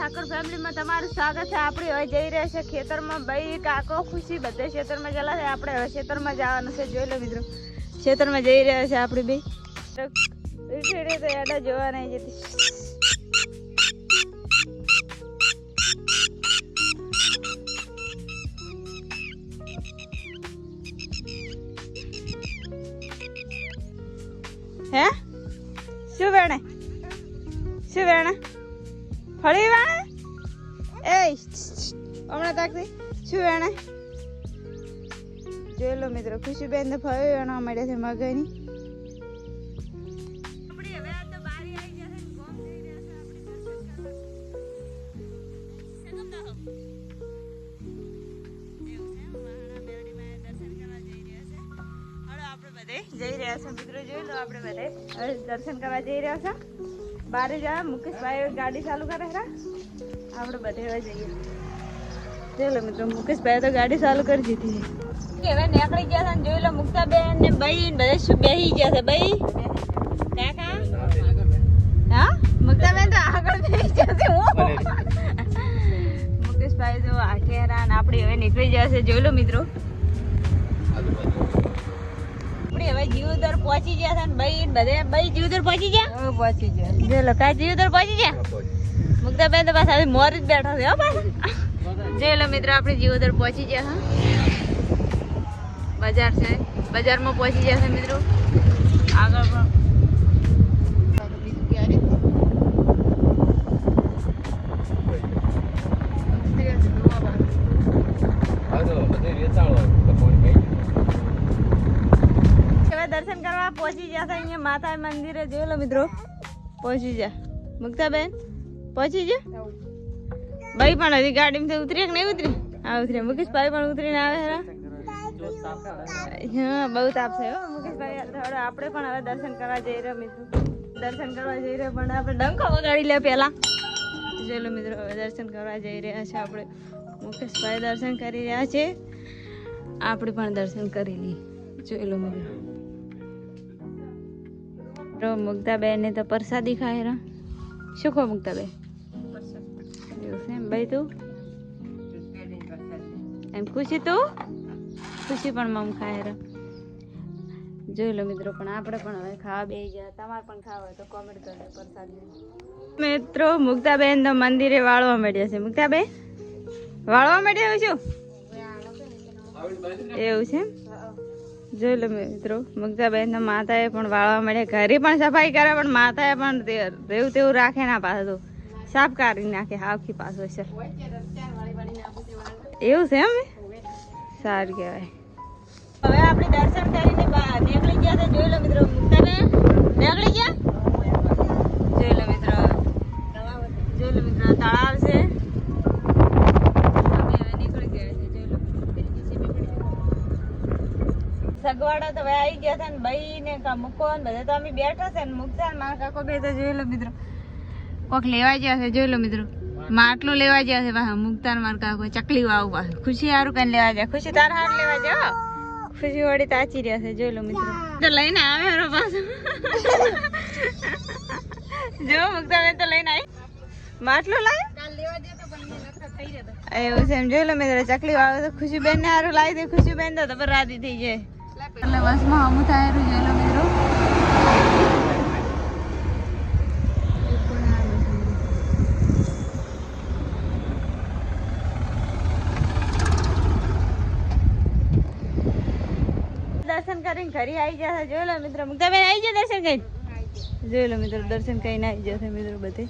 ઠાકોર ફેમિલીમાં તમારું સ્વાગત છે. આપણે હવે જઈ રહ્યા છે ખેતરમાં. ભાઈ, કાકો ખુશી, બધે ખેતરમાં ગયેલા છે. આપણે હવે ખેતરમાં જવાનું છે. જોઈ લો મિત્રો. ખેતરમાં જઈ રહ્યા છે આપણે બે ઉઠી તો જોવા નહીં જતી. હે? શું વેણે? શું વેણે? ફળી વેણે એ હમણાં તાકતી શું એને જોઈ લો મિત્રો ખુશીબેન તો ફળી વેણવા મળ્યા છે મગની જઈ રહ્યા છો? મિત્રો, જોઈ લો આપણે બધે. દર્શન કરવા જઈ રહ્યા છે? બારે જા મુકેશભાઈ ગાડી ચાલુ કરે છે આપણે બધે હવે જઈએ. ચલો મિત્રો મુકેશભાઈ તો ગાડી ચાલુ કરી દીધી હવે નીકળી ગયા છે ને જોઈ લો મુક્તાબેન ને ભાઈ ને બધે શું બેસી ગયા છે ભાઈ કાકા? હા? મુક્તાબેન તો આગળ બેસી ગયા છે હું? મુકેશભાઈ તો આખેરા ને આપણે હવે નીકળી ગયા છે જોઈ લો મિત્રો. આપણે હવે જીવદર પહોંચી ગયા છે ને બઈ ને બધે બઈ જીવદર પહોંચી ગયા? પહોંચી ગયા. જો લો કા જીવદર પહોંચી ગયા? મુક્તાબેન તો પાછા મોર જ બેઠા છે હો પાછા. જો લો મિત્રો આપણે જીવદર પહોંચી ગયા હા બજાર છે. બજારમાં પહોંચી ગયા છે મિત્રો. આગળ પણ પહોંચી ગયા છે અહીંયા માતા મંદિરે. જોઈ લો મિત્રો, પહોંચી જા મુક્તાબેન, પહોંચી જા ભાઈ પણ હજી ગાડીમાંથી ઉતરી કે નહીં ઉતરી? હા, ઉતરી. મુકેશભાઈ પણ ઉતરીને આવે છે હા? બહુ તાપ છે મુકેશભાઈ. હવે આપણે પણ હવે દર્શન કરવા જઈ રહ્યા મિત્રો. દર્શન કરવા જઈ રહ્યા, પણ આપણે ડંકો વગાડી લે પહેલાં. જોઈ લો મિત્રો, હવે દર્શન કરવા જઈ રહ્યા છે આપણે. મુકેશભાઈ દર્શન કરી રહ્યા છે. આપણે પણ દર્શન કરી લઈએ. જોઈ લો મિત્રો. તો મુગ્ધાબેન તો પ્રસાદી ખાય રા. શું ખો મુગ્ધાબેન એવું છે એમ. ભાઈ તું? એમ ખુશી તું? ખુશી પણ મમ ખાય રા. જોઈ લો મિત્રો પણ આપણે પણ હવે ખાવા બે ગયા. તમારે પણ ખાવા હોય તો કોમેન્ટ કરજો પ્રસાદી મિત્રો મુક્તાબેન તો મંદિરે વાળવા મળ્યા છે. મુક્તાબેન વાળવા મળ્યા શું એવું છે? જોઈ લો મિત્રો મુગ્ધાબેન માતાએ પણ વાળવા મળે ઘરે પણ સફાઈ કરે, પણ માતાએ પણ તેવું તેવું રાખે ના પાછું. સાફ કાઢી નાખે આખી પાછો છે એવું છે એમ સારું કહેવાય. હવે આપણે દર્શન કરીને નીકળી ગયા છે. જોઈ લો મિત્રો નીકળી સગવાડા તો ભાઈ આવી ગયા છે ને ભાઈ ને કા મૂકો ને બધા તો અમે બેઠા છે ને મુકતા ને મારા કાકો બે તો જોઈ મિત્રો. કોક લેવા ગયા છે, જોઈ લો મિત્રો. માટલું લેવા ગયા છે પાછા મુકતા માર કાકો, ચકલી વાવ પાછું ખુશી હારું કઈ લેવા જાય. ખુશી તાર હાર લેવા જાવ ખુશી વળી તાચી રહ્યા છે, જોઈ લો મિત્રો. તો લઈને આવે હારો પાછું. જો મુકતા મેં તો લઈને આવી માટલું લાય? એવું છે એમ, જોઈ મિત્રો, ચકલી વાવે તો ખુશી બેન ને હારું લાવી દે ખુશી બેન તો રાજી થઈ જાય. એટલે બસમાં અમુ થાય જોઈ લો મિત્રો દર્શન કરીને ઘરે આવી જશે જોઈ લો મિત્રો મુક્તાબેન આવી જાય દર્શન કરીને? જોઈ લો મિત્રો દર્શન કરીને આવી જશે મિત્રો બધે.